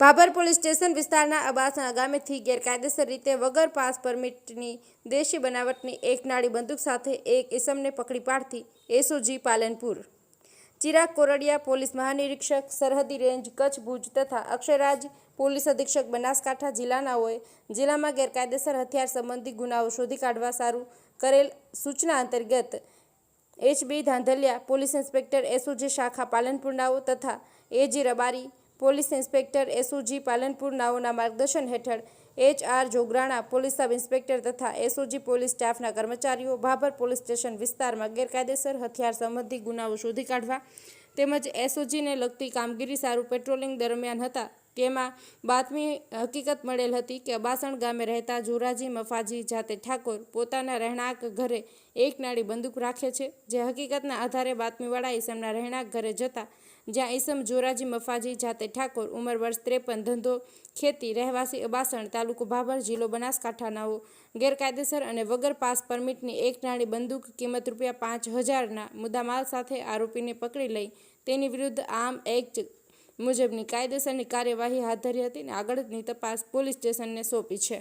Bhabhar police station વિસ્તારના અબાસણા ગામેથી ગેરકાયદેસર રીતે વગર પાસ પરમિટની દેશી બનાવટની એક નાળી બંદૂક સાથે એક ઇસમને પકડી પાડતી એસઓજી પાલનપુર. ચિરાગ કોરડિયા પોલીસ મહાનિરીક્ષક, સરહદી રેન્જ, કચ્છ ભુજ તથા અક્ષયરાજ પોલીસ અધિક્ષક બનાસકાંઠા જિલ્લાનાઓએ જિલ્લામાં ગેરકાયદેસર હથિયાર સંબંધી ગુનાઓ શોધી કાઢવા સારું કરેલ સૂચના અંતર્ગત HB Dhandhaliya police inspector, SOG શાખા પાલનપુરનાઓ તથા AG Rabari police inspector SOG Palanpur નાઓના માર્ગદર્શન હેઠળ H R Jograna, police sub inspector તથા એસઓજી પોલીસ સ્ટાફના કર્મચારીઓ ભાભર પોલીસ સ્ટેશન વિસ્તારમાં ગેરકાયદેસર હથિયાર સંબંધી ગુનાઓ શોધી કાઢવા તેમજ એસઓજીને લગતી કામગીરી સારું પેટ્રોલિંગ દરમિયાન હતા. તેમાં બાતમી હકીકત મળેલ હતી કે અબાસણ ગામે રહેતા જોરાજી મફાજી જાતે ઠાકોર પોતાના રહેણાંક ઘરે એક નાળી બંદૂક રાખે છે, જે હકીકતના આધારે બાતમીવાળા ઈસમના રહેણાંક ઘરે જતા જ્યાં ઈસમ જોરાજી મફાજી જાતે ઠાકોર, ઉંમર વર્ષ ત્રેપન, ધંધો ખેતી, રહેવાસી અબાસણ, તાલુકો ભાભર, જિલ્લો બનાસકાંઠાનાઓ ગેરકાયદેસર અને વગર પાસ પરમિટની એક નાળી બંદૂક કિંમત રૂપિયા પાંચ હજારના મુદ્દામાલ સાથે આરોપીને પકડી લઈ તેની વિરુદ્ધ આમ એક્ટ મુજબની કાયદેસરની કાર્યવાહી હાથ ધરી હતી અને આગળની તપાસ પોલીસ સ્ટેશનને સોંપી છે.